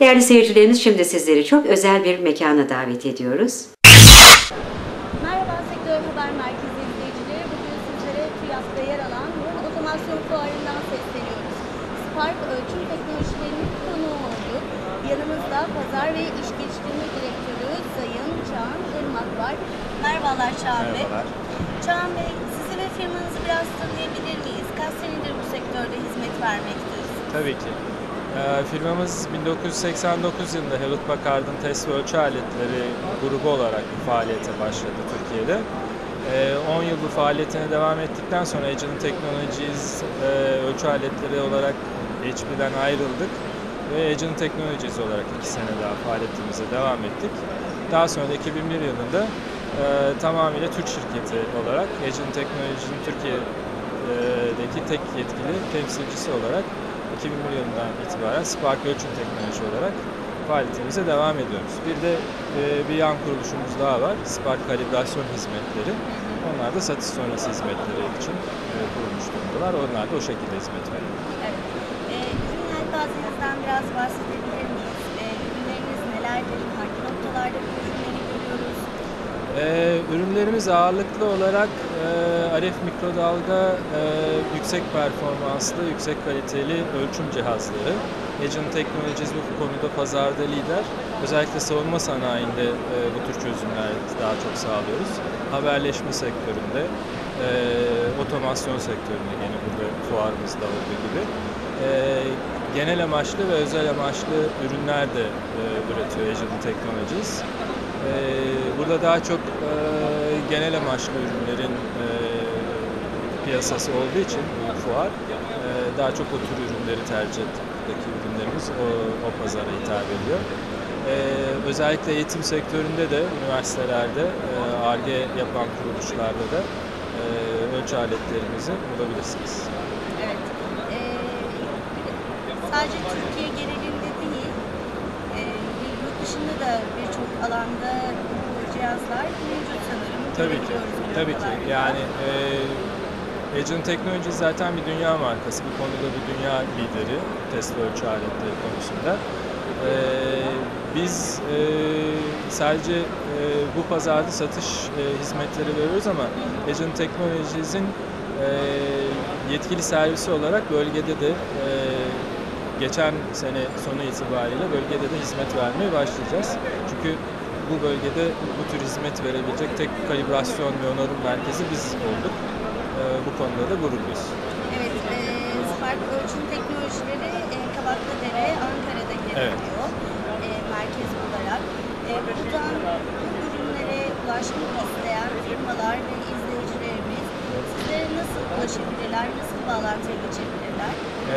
Değerli seyircilerimiz şimdi sizleri çok özel bir mekana davet ediyoruz. Merhaba Sektör Haber Merkezi izleyicileri. Bugün sizlere TÜYAP'ta yer alan Rum Otomasyon Fuarı'ndan sesleniyoruz. Spark Ölçüm Teknolojilerinin konuğu olduk. Yanımızda Pazar ve İş Geliştirme Direktörü Sayın Çağan Irmak var. Merhabalar Çağan Bey. Merhabalar. Çağan Bey, sizi ve firmanızı biraz tanıyabilir miyiz? Kaç senedir bu sektörde hizmet vermektesiniz? Tabii ki. Ee, firmamız 1989 yılında Hewlett Packard'ın test ve ölçü aletleri grubu olarak faaliyete başladı Türkiye'de. Ee, 10 yıl bu faaliyetine devam ettikten sonra Agile Technologies e, ölçü aletleri olarak HP'den ayrıldık ve Agile Technologies olarak 2 sene daha faaliyetimize devam ettik. Daha sonra da 2001 yılında e, tamamıyla Türk şirketi olarak Agile Technologies'in Türkiye'deki tek yetkili temsilcisi olarak 2001 yılından itibaren Spark Ölçüm Teknoloji olarak faaliyetimize devam ediyoruz. Bir de e, bir yan kuruluşumuz daha var. Spark Kalibrasyon Hizmetleri. Onlar da satış sonrası hizmetleri için e, kurulmuş durumdalar. Onlar da o şekilde hizmet veriyor. Evet. Ee, ürün yelpazenizden biraz bahsedebilir miyiz? Ee, ürünleriniz nelerdir? Hangi noktalarda bu ürünleri görüyoruz? Ee, ürünlerimiz ağırlıklı olarak e, RF mikrodalga e, yüksek performanslı, yüksek kaliteli ölçüm cihazları. Agent Technologies bu konuda pazarda lider. Özellikle savunma sanayinde e, bu tür çözümler daha çok sağlıyoruz. Haberleşme sektöründe, e, otomasyon sektöründe yine burada fuarımızda olduğu gibi. Genel amaçlı ve özel amaçlı ürünler de üretiyor Agent Technologies. Ee, Burada daha çok e, genel amaçlı ürünlerin e, piyasası olduğu için fuar e, daha çok o tür ürünleri tercih ettiğindeki ürünlerimiz o, o pazara hitap ediyor. E, özellikle eğitim sektöründe de üniversitelerde ARGE yapan kuruluşlarda da e, ölçü aletlerimizi bulabilirsiniz. Evet. Ee, sadece Türkiye e, yurt dışında da birçok alanda bu cihazlar mevcut sanırım. Tabii ki, tabii ki. Yani e, Agent Technology zaten bir dünya markası. Bu konuda bir dünya lideri test ölçü aletleri konusunda. E, biz e, sadece e, bu pazarda satış e, hizmetleri veriyoruz ama Agent Technologies'in e, yetkili servisi olarak bölgede de e, geçen sene sonu itibariyle bölgede de hizmet vermeye başlayacağız. Çünkü bu bölgede bu tür hizmet verebilecek tek kalibrasyon ve onarım merkezi biz olduk. Ee, bu konuda da gururluyuz. Evet, e, Spark Ölçüm Teknolojileri e, Kabaklıdere, Ankara'da yer Evet. alıyor e, merkez olarak. E, buradan bu ürünlere ulaşmak isteyen firmalar ve ulaşabilirler, nasıl bağlantıya geçebilirler? Ee,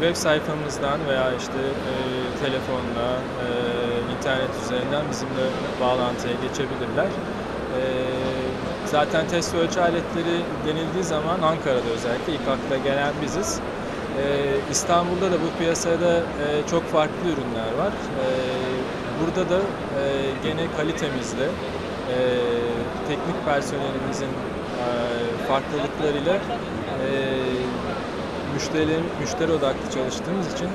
web sayfamızdan veya işte e, telefonla, e, internet üzerinden bizimle bağlantıya geçebilirler. Ee, zaten test ölçü aletleri denildiği zaman Ankara'da özellikle ilk akla gelen biziz. İstanbul'da da bu piyasada e, çok farklı ürünler var. Burada da e, gene kalitemizle, e, teknik personelimizin e, farklılıklarıyla e, müşteri, müşteri odaklı çalıştığımız için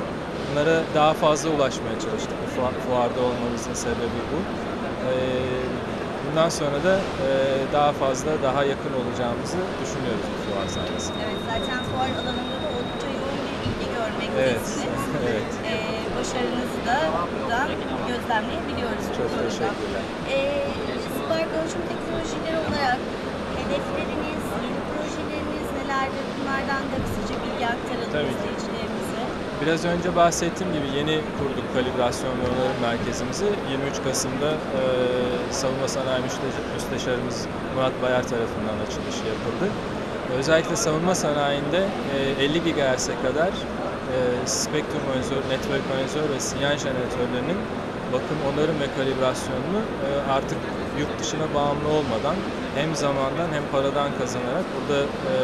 bunlara daha fazla ulaşmaya çalıştık. Bu fu- fuarda olmamızın sebebi bu. Ee, Bundan sonra da e, daha fazla, daha yakın olacağımızı düşünüyoruz bu fuar sayesinde. Evet, zaten fuar alanında da oldukça yoğun bir ilgi Evet, görmektesiniz. evet. E, başarınızı da buradan gözlemleyebiliyoruz. bu Çok konuda. teşekkürler. E, Spark Ölçüm Teknolojileri olarak hedefleriniz, yeni projeleriniz Bunlardan da kısaca bilgi aktaralım Tabii ki. izleyicilerimize. Biraz önce bahsettiğim gibi yeni kurduk kalibrasyon ve onarım merkezimizi. 23 Kasım'da e, Savunma Sanayi Müste- Müsteşarımız Murat Bayar tarafından açılışı yapıldı. Özellikle savunma sanayinde e, 50 GHz'e kadar e, spektrum monitör, network monitör ve sinyal jeneratörlerinin bakım, onarım ve kalibrasyonunu e, artık yurt dışına bağımlı olmadan hem zamandan hem paradan kazanarak burada e,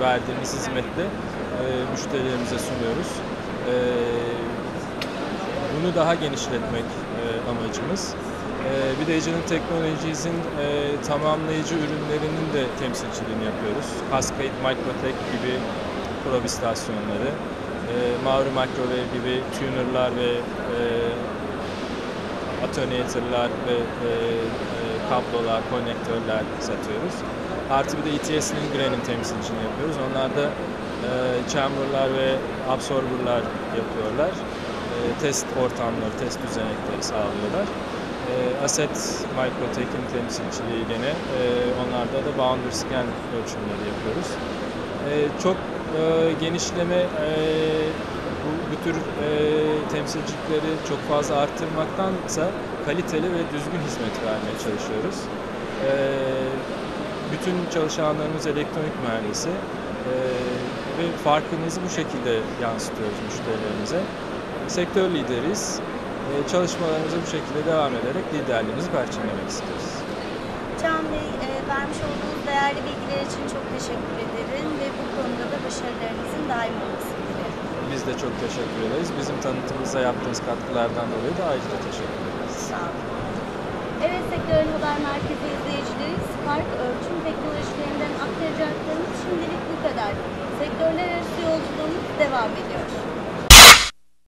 verdiğimiz hizmetle e, müşterilerimize sunuyoruz. Bunu daha genişletmek amacımız. Bir de Agile Technologies'in tamamlayıcı ürünlerinin de temsilciliğini yapıyoruz. Cascade Microtech gibi prob istasyonları, Mauri Microwave gibi tunerlar ve atönatörler ve e, e, kablolar, konnektörler satıyoruz. Artı bir de ETS'nin Gren'in temsilcini yapıyoruz. Onlar da e, chamberlar ve absorberlar yapıyorlar. E, test ortamları, test düzenekleri sağlıyorlar. E, Asset Microtech'in temsilciliği gene. E, onlarda da boundary scan ölçümleri yapıyoruz. E, çok e, genişleme e, bu, bu tür e, temsilcilikleri çok fazla arttırmaktansa kaliteli ve düzgün hizmet vermeye çalışıyoruz. E, bütün çalışanlarımız elektronik mühendisi e, ve farkımızı bu şekilde yansıtıyoruz müşterilerimize. Sektör lideriyiz. E, çalışmalarımıza bu şekilde devam ederek liderliğimizi perçinlemek istiyoruz. Can Bey, e, vermiş olduğunuz değerli bilgiler için çok teşekkür ederim ve bu konuda da başarılarınızın daim olmasını. Biz de çok teşekkür ederiz. Bizim tanıtımımıza yaptığınız katkılardan dolayı da ayrıca teşekkür ederiz. Sağ olun. Evet Sektörün Haber Merkezi izleyicileri Spark ölçüm teknolojilerinden aktaracaklarımız şimdilik bu kadar. Sektörler arası yolculuğumuz devam ediyor.